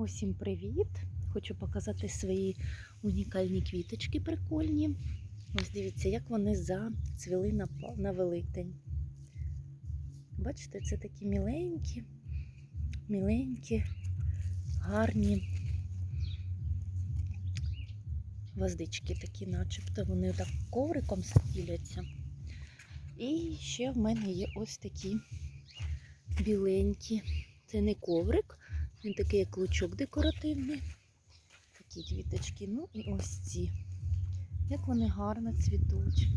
Усім привіт! Хочу показати свої унікальні квіточки прикольні. Ось дивіться, як вони зацвіли на, на Великдень. Бачите, це такі міленькі, міленькі, гарні гвоздички такі, начебто вони так ковриком стіляться. І ще в мене є ось такі біленькі. Це не коврик, він такий як лучок декоративний. Такі квіточки. Ну і ось ці. Як вони гарно цвітуть.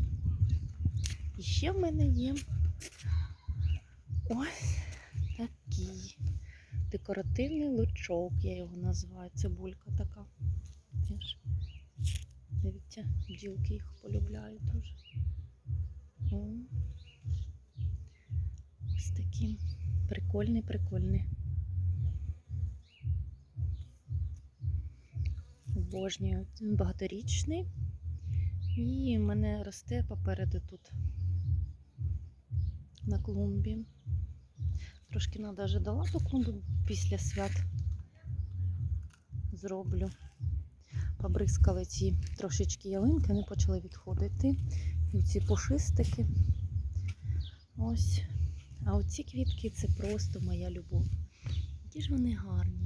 І ще в мене є ось такий декоративний лучок, я його називаю. Цибулька така. Теж. Дивіться, бджілки їх полюбляють дуже. Ось такий прикольний, прикольний. Обожнюю. Він багаторічний. І в мене росте попереду тут на клумбі. Трошки треба дала ту клумбу після свят. Зроблю. Побризкали ці трошечки ялинки, вони почали відходити. І ці пушистики. Ось. А оці квітки це просто моя любов. Які ж вони гарні.